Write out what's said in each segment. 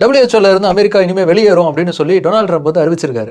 டபிள்யூஹெச்ஓல இருந்து அமெரிக்கா இனிமே வெளியேறும் அப்படின்னு சொல்லி டொனால்ட் ட்ரம்ப் வந்து அறிவிச்சிருக்காரு.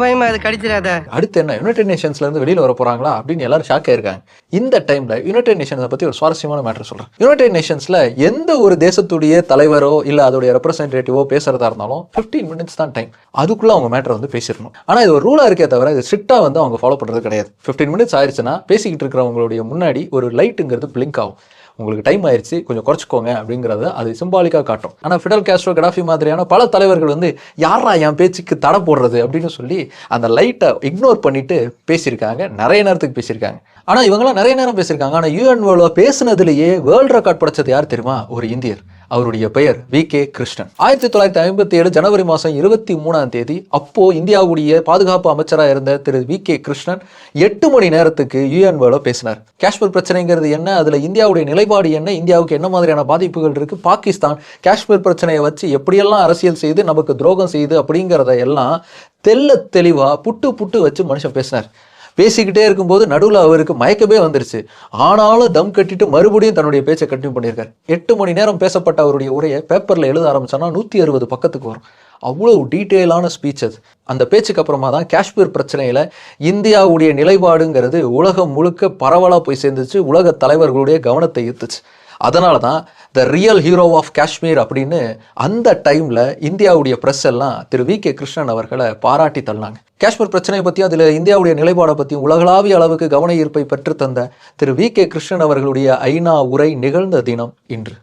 பயமா அது கடிச்சிடாத. அடுத்து என்ன யுனைடெட் நேஷன்ஸ்ல இருந்து வெளியில வர போறாங்களா அப்படின்னு எல்லாரும் ஷாக் ஆயிருக்காங்க. இந்த டைம்ல யுனைடெட் நேஷன்ஸை பத்தி ஒரு சுவாரஸ்யமான மேட்டர் சொல்றேன். யுனைடெட் நேஷன்ஸ்ல எந்த ஒரு தேசத்துடைய தலைவரோ இல்ல அதோடைய ரெப்ரசன்டேட்டிவோ பேசுறதா இருந்தாலும் 15 மினிட்ஸ் தான் டைம் அதுக்குள்ள அவங்க மேட்டர் வந்து பேசிடணும். ஆனா இது ஒரு ரூலா இருக்கே தவிர இது ஸ்ட்ரிக்டா வந்து அவங்க ஃபாலோ பண்றது கிடையாது. 15 மினிட்ஸ் ஆயிருச்சுன்னா பேசிக்கிட்டு இருக்கிறவங்களுடைய முன்னாடி ஒரு லைட்டுங்கிறது பிளிங்க் ஆகும். உங்களுக்கு டைம் ஆயிடுச்சு கொஞ்சம் குறைச்சிக்கோங்க அப்படிங்கிறத அது சிம்பாலிக்காக காட்டும். ஆனால் ஃபிடல் கேஸ்ட்ரோ கடாஃபி மாதிரியான பல தலைவர்கள் வந்து யாரா என் பேச்சுக்கு தடை போடுறது? அப்படின்னு சொல்லி அந்த லைட்டை இக்னோர் பண்ணிட்டு பேசியிருக்காங்க. நிறைய நேரத்துக்கு பேசியிருக்காங்க. ஆனால் இவங்கெல்லாம் நிறைய நேரம் பேசியிருக்காங்க. ஆனால் யூஎன் யூஎன்ஓல பேசினதுலேயே வேர்ல்டு ரெக்கார்ட் படைச்சது யார் தெரியுமா? ஒரு இந்தியர். அவருடைய பெயர் வி கே கிருஷ்ணன். ஆயிரத்தி தொள்ளாயிரத்தி ஐம்பத்தி ஏழு ஜனவரி மாதம் இருபத்தி மூணாம் தேதி அப்போ இந்தியாவுடைய பாதுகாப்பு அமைச்சராக இருந்த திரு வி கே கிருஷ்ணன் எட்டு மணி நேரத்துக்கு யூஎன்ஓல பேசினார். காஷ்மீர் பிரச்சனைங்கிறது என்ன? அதில் இந்தியாவுடைய நிலைப்பாடு என்ன? இந்தியாவுக்கு என்ன மாதிரியான பாதிப்புகள் இருக்கு? பாகிஸ்தான் காஷ்மீர் பிரச்சனையை வச்சு எப்படியெல்லாம் அரசியல் செய்து நமக்கு துரோகம் செய்யுது அப்படிங்கிறத எல்லாம் தெல்ல தெளிவாக புட்டு புட்டு வச்சு மனுஷன் பேசினார். பேசிக்கிட்டே இருக்கும்போது நடுவில் அவருக்கு மயக்கமே வந்துருச்சு. ஆனாலும் தம் கட்டிட்டு மறுபடியும் தன்னுடைய பேச்சை கண்டினியூ பண்ணியிருக்காரு. எட்டு மணி நேரம் பேசப்பட்ட அவருடைய உரையை பேப்பரில் எழுத ஆரம்பிச்சோன்னா நூற்றி அறுபது பக்கத்துக்கு வரும். அவ்வளோ டீட்டெயிலான ஸ்பீச் அது. அந்த பேச்சுக்கு அப்புறமா தான் காஷ்மீர் பிரச்சனையில் இந்தியாவுடைய நிலைப்பாடுங்கிறது உலகம் முழுக்க பரவலாக போய் சேர்ந்துச்சு. உலக தலைவர்களுடைய கவனத்தை ஈர்த்துச்சு. அதனால தான் the real hero of Kashmir அப்படின்னு அந்த டைமில் இந்தியாவுடைய ப்ரெஸ் எல்லாம் திரு வி கே கிருஷ்ணன் அவர்களை பாராட்டி தள்ளினாங்க. காஷ்மீர் பிரச்சனையை பற்றியும் அதில் இந்தியாவுடைய நிலைப்பாடை பற்றியும் உலகளாவிய அளவுக்கு கவன ஈர்ப்பை பெற்று தந்த திரு வி கே கிருஷ்ணன் அவர்களுடைய ஐநா உரை நிகழ்ந்த தினம் இன்று.